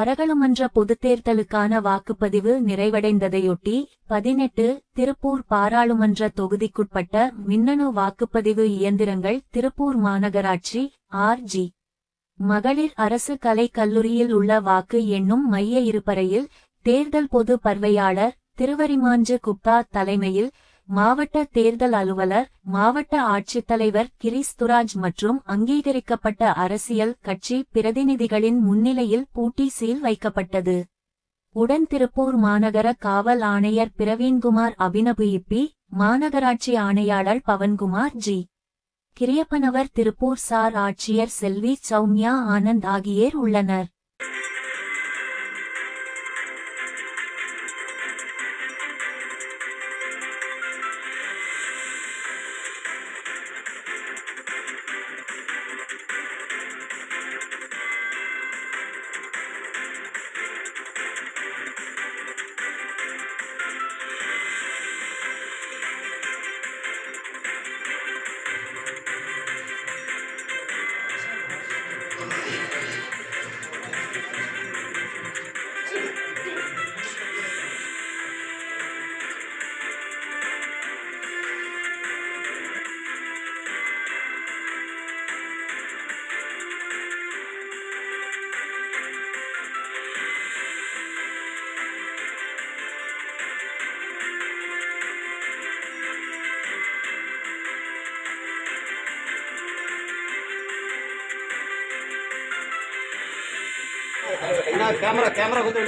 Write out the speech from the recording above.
பரகலமன்ற பொதுத் தேர்தலுக்கான வாக்குப்பதிவு நிறைவடைந்ததையொட்டி பதினெட்டு திருப்பூர் பாராளுமன்ற தொகுதிக்குட்பட்ட மின்னணு வாக்குப்பதிவு இயந்திரங்கள் திருப்பூர் மாநகராட்சி ஆர்ஜி மகளிர் அரசு கலைக் கல்லூரியில் உள்ள வாக்கு எண்ணும் மைய இருப்பறையில் தேர்தல் பொது பார்வையாளர் திருவரிமாஞ்சு குப்தா தலைமையில் மாவட்ட தேர்தல் அலுவலர் மாவட்ட ஆட்சித்தலைவர் கிரிஸ்துராஜ் மற்றும் அங்கீகரிக்கப்பட்ட அரசியல் கட்சி பிரதிநிதிகளின் முன்னிலையில் பூட்டி சீல் வைக்கப்பட்டது. உடன் திருப்பூர் மாநகர காவல் ஆணையர் பிரவீன்குமார் அபினபுயிப்பி மாநகராட்சி ஆணையாளர் பவன்குமார் ஜி. கிரியப்பனவர் திருப்பூர் சார் ஆட்சியர் செல்வி சௌமியா ஆனந்த் ஆகியோர் உள்ளனர். ಕ್ಯಾಮ್ರಾ ಕ್ಯಾಮ್ರಾ ಗೊತ್ತು